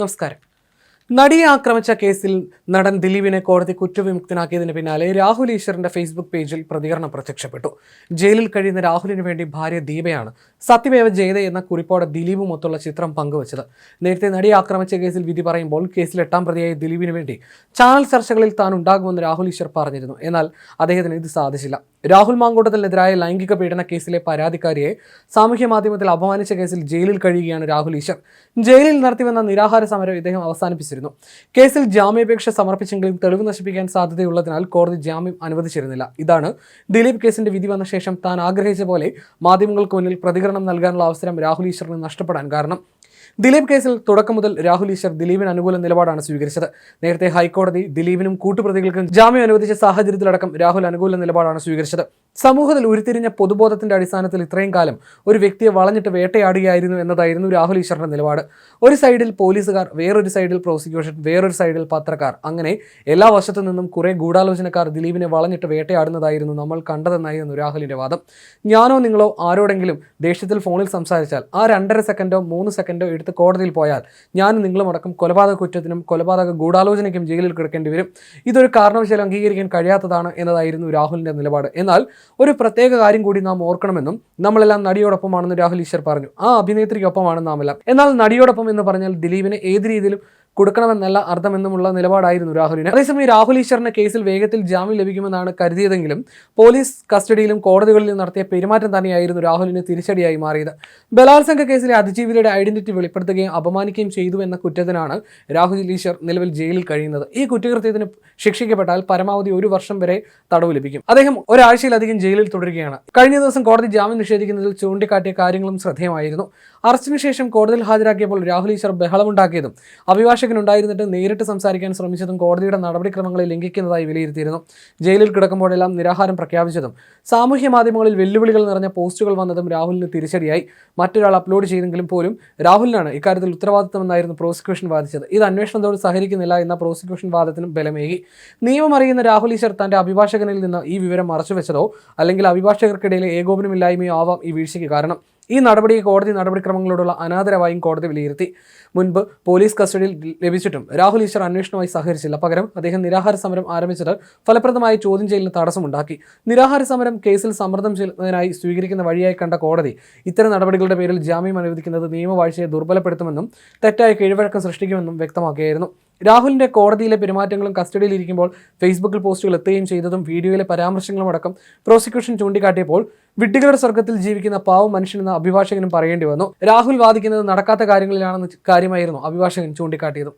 നമസ്കാരം. നടിയെ ആക്രമിച്ച കേസിൽ നടൻ ദിലീപിനെ കോടതി കുറ്റവിമുക്തനാക്കിയതിന് പിന്നാലെ രാഹുൽ ഈശ്വറിന്റെ ഫേസ്ബുക്ക് പേജിൽ പ്രതികരണം പ്രത്യക്ഷപ്പെട്ടു. ജയിലിൽ കഴിയുന്ന രാഹുലിന് വേണ്ടി ഭാര്യ ദീപയാണ് സത്യമേവ ജയത എന്ന കുറിപ്പോടെ ദിലീപുമൊത്തുള്ള ചിത്രം പങ്കുവച്ചത്. നേരത്തെ നടിയെ ആക്രമിച്ച കേസിൽ വിധി പറയുമ്പോൾ കേസിൽ എട്ടാം പ്രതിയായ ദിലീപിന് വേണ്ടി ചാനൽ ചർച്ചകളിൽ താൻ ഉണ്ടാകുമെന്ന് രാഹുൽ ഈശ്വർ പറഞ്ഞിരുന്നു. എന്നാൽ അദ്ദേഹത്തിന് ഇത് സാധിച്ചില്ല. രാഹുൽ മാങ്കൂട്ടത്തിനെതിരായ ലൈംഗിക പീഡന കേസിലെ പരാതിക്കാരിയെ സാമൂഹ്യ മാധ്യമത്തിൽ അപമാനിച്ച കേസിൽ ജയിലിൽ കഴിയുകയാണ് രാഹുൽ ഈശ്വർ. ജയിലിൽ നടത്തിവന്ന നിരാഹാര സമരം ഇദ്ദേഹം അവസാനിപ്പിച്ചിരുന്നു. കേസിൽ ജാമ്യാപേക്ഷ സമർപ്പിച്ചെങ്കിലും തെളിവ് നശിപ്പിക്കാൻ സാധ്യതയുള്ളതിനാൽ കോടതി ജാമ്യം അനുവദിച്ചിരുന്നില്ല. ഇതാണ് ദിലീപ് കേസിന്റെ വിധി വന്ന ശേഷം താൻ ആഗ്രഹിച്ച പോലെ മാധ്യമങ്ങൾക്ക് മുന്നിൽ പ്രതികരണം നൽകാനുള്ള അവസരം രാഹുൽ ഈശ്വറിന് നഷ്ടപ്പെടാൻ കാരണം. ദിലീപ് കേസിൽ തുടക്കം മുതൽ രാഹുൽ ഈശ്വർ ദിലീപിന് അനുകൂല നിലപാടാണ് സ്വീകരിച്ചത്. നേരത്തെ ഹൈക്കോടതി ദിലീപിനും കൂട്ടുപ്രതികൾക്കും ജാമ്യം അനുവദിച്ച സാഹചര്യത്തിലടക്കം രാഹുൽ അനുകൂല നിലപാടാണ് സ്വീകരിച്ചത്. സമൂഹത്തിൽ ഉരുത്തിരിഞ്ഞ പൊതുബോധത്തിന്റെ അടിസ്ഥാനത്തിൽ ഇത്രയും കാലം ഒരു വ്യക്തിയെ വളഞ്ഞിട്ട് വേട്ടയാടുകയായിരുന്നു എന്നതായിരുന്നു രാഹുൽ ഈശ്വറിന്റെ നിലപാട്. ഒരു സൈഡിൽ പോലീസുകാർ വേറൊരു സൈഡിൽ പ്രോസിക്യൂഷൻ വേറൊരു സൈഡിൽ പത്രക്കാർ. അങ്ങനെ എല്ലാ വശത്തു നിന്നും കുറെ ഗൂഢാലോചനക്കാർ ദിലീപിനെ വളഞ്ഞിട്ട് വേട്ടയാടുന്നതായിരുന്നു നമ്മൾ കണ്ടതെന്നായിരുന്നു രാഹുലിന്റെ വാദം. ഞാനോ നിങ്ങളോ ആരോടെങ്കിലും ദേഷ്യത്തിൽ ഫോണിൽ സംസാരിച്ചാൽ ആ രണ്ടര സെക്കൻഡോ മൂന്ന് സെക്കൻഡോ എടുത്ത് കോടതിയിൽ പോയാൽ ഞാനും നിങ്ങളും അടക്കം കൊലപാതക കുറ്റത്തിനും കൊലപാതക ഗൂഢാലോചനയ്ക്കും ജയിലിൽ കിടക്കേണ്ടി വരും. ഇതൊരു കാരണവശാലും അംഗീകരിക്കാൻ കഴിയാത്തതാണ് എന്നതായിരുന്നു രാഹുലിന്റെ നിലപാട്. എന്നാൽ ഒരു പ്രത്യേക കാര്യം കൂടി നാം ഓർക്കണമെന്നും നമ്മളെല്ലാം നടിയോടൊപ്പമാണെന്ന് രാഹുൽ ഈശ്വർ പറഞ്ഞു. ആ അഭിനേത്രിക്കൊപ്പമാണ് നാം എല്ലാം എന്നാൽ നടിയോടൊപ്പം എന്ന് പറഞ്ഞാൽ ദിലീപിനെ ഏത് രീതിയിലും കൊടുക്കണമെന്നല്ല അർത്ഥമെന്നുമുള്ള നിലപാടായിരുന്നു രാഹുലിന്. അതേസമയം രാഹുൽ ഈശ്വറിന് കേസിൽ വേഗത്തിൽ ജാമ്യം ലഭിക്കുമെന്നാണ് കരുതിയതെങ്കിലും പോലീസ് കസ്റ്റഡിയിലും കോടതികളിലും നടത്തിയ പെരുമാറ്റം തന്നെയായിരുന്നു രാഹുലിന് തിരിച്ചടിയായി മാറിയത്. ബലാത്സംഗ കേസിലെ അതിജീവിതയുടെ ഐഡന്റിറ്റി വെളിപ്പെടുത്തുകയും അപമാനിക്കുകയും ചെയ്തു എന്ന കുറ്റത്തിനാണ് രാഹുൽ ഈശ്വർ നിലവിൽ ജയിലിൽ കഴിയുന്നത്. ഈ കുറ്റകൃത്യത്തിന് ശിക്ഷിക്കപ്പെട്ടാൽ പരമാവധി ഒരു വർഷം വരെ തടവ് ലഭിക്കും. അദ്ദേഹം ഒരാഴ്ചയിലധികം ജയിലിൽ തുടരുകയാണ്. കഴിഞ്ഞ ദിവസം കോടതി ജാമ്യം നിഷേധിക്കുന്നതിൽ ചൂണ്ടിക്കാട്ടിയ കാര്യങ്ങളും ശ്രദ്ധേയമായിരുന്നു. അറസ്റ്റിന് ശേഷം കോടതിയിൽ ഹാജരാക്കിയപ്പോൾ രാഹുൽ ഈശ്വർ ബഹളമുണ്ടാക്കിയതും അഭിഭാഷകനുണ്ടായിരുന്നിട്ട് നേരിട്ട് സംസാരിക്കാൻ ശ്രമിച്ചതും കോടതിയുടെ നടപടിക്രമങ്ങളെ ലംഘിക്കുന്നതായി വിലയിരുത്തിയിരുന്നു. ജയിലിൽ കിടക്കുമ്പോഴെല്ലാം നിരാഹാരം പ്രഖ്യാപിച്ചതും സാമൂഹ്യ മാധ്യമങ്ങളിൽ വെല്ലുവിളികൾ നിറഞ്ഞ പോസ്റ്റുകൾ വന്നതും രാഹുലിന് തിരിച്ചടിയായി. മറ്റൊരാൾ അപ്ലോഡ് ചെയ്തെങ്കിലും പോലും രാഹുലിനാണ് ഇക്കാര്യത്തിൽ ഉത്തരവാദിത്തമെന്നായിരുന്നു പ്രോസിക്യൂഷൻ വാദിച്ചത്. ഇത് അന്വേഷണത്തോട് സഹകരിക്കുന്നില്ല എന്ന പ്രോസിക്യൂഷൻ വാദത്തിനും ബലമേകി. നിയമം അറിയുന്ന രാഹുൽ ഈശ്വർ തന്റെ അഭിഭാഷകനിൽ നിന്ന് ഈ വിവരം മറച്ചുവെച്ചതോ അല്ലെങ്കിൽ അഭിഭാഷകർക്കിടയിലെ ഏകോപനമില്ലായ്മയോ ആവാം ഈ വീഴ്ചയ്ക്ക് കാരണം. ഈ നടപടിയെ കോടതി നടപടിക്രമങ്ങളോടുള്ള അനാദരവായും കോടതി വിലയിരുത്തി. മുൻപ് പോലീസ് കസ്റ്റഡിയിൽ ലഭിച്ചിട്ടും രാഹുൽ ഈശ്വർ അന്വേഷണവുമായി സഹകരിച്ചില്ല. പകരം അദ്ദേഹം നിരാഹാര സമരം ആരംഭിച്ചത് ഫലപ്രദമായ ചോദ്യം ചെയ്യലിന് തടസ്സമുണ്ടാക്കി. നിരാഹാര സമരം കേസിൽ സമ്മർദ്ദം ചെയ്യുന്നതിനായി സ്വീകരിക്കുന്ന വഴിയായി കണ്ട കോടതി ഇത്തരം നടപടികളുടെ പേരിൽ ജാമ്യം അനുവദിക്കുന്നത് നിയമവാഴ്ചയെ ദുർബലപ്പെടുത്തുമെന്നും തെറ്റായ കിഴിവഴക്കം സൃഷ്ടിക്കുമെന്നും വ്യക്തമാക്കിയായിരുന്നു. രാഹുലിന്റെ കോടതിയിലെ പെരുമാറ്റങ്ങളും കസ്റ്റഡിയിൽ ഇരിക്കുമ്പോൾ ഫേസ്ബുക്കിൽ പോസ്റ്റുകൾ എത്തുകയും ചെയ്തതും വീഡിയോയിലെ പരാമർശങ്ങളും അടക്കം പ്രോസിക്യൂഷൻ ചൂണ്ടിക്കാട്ടിയപ്പോൾ വിഡ്ഢികളുടെ സ്വർഗത്തിൽ ജീവിക്കുന്ന പാവം മനുഷ്യനെന്ന അഭിഭാഷകനും പറയേണ്ടി വന്നു. രാഹുൽ വാദിക്കുന്നത് നടക്കാത്ത കാര്യങ്ങളിലാണെന്ന് കാര്യമായിരുന്നു അഭിഭാഷകൻ ചൂണ്ടിക്കാട്ടിയത്.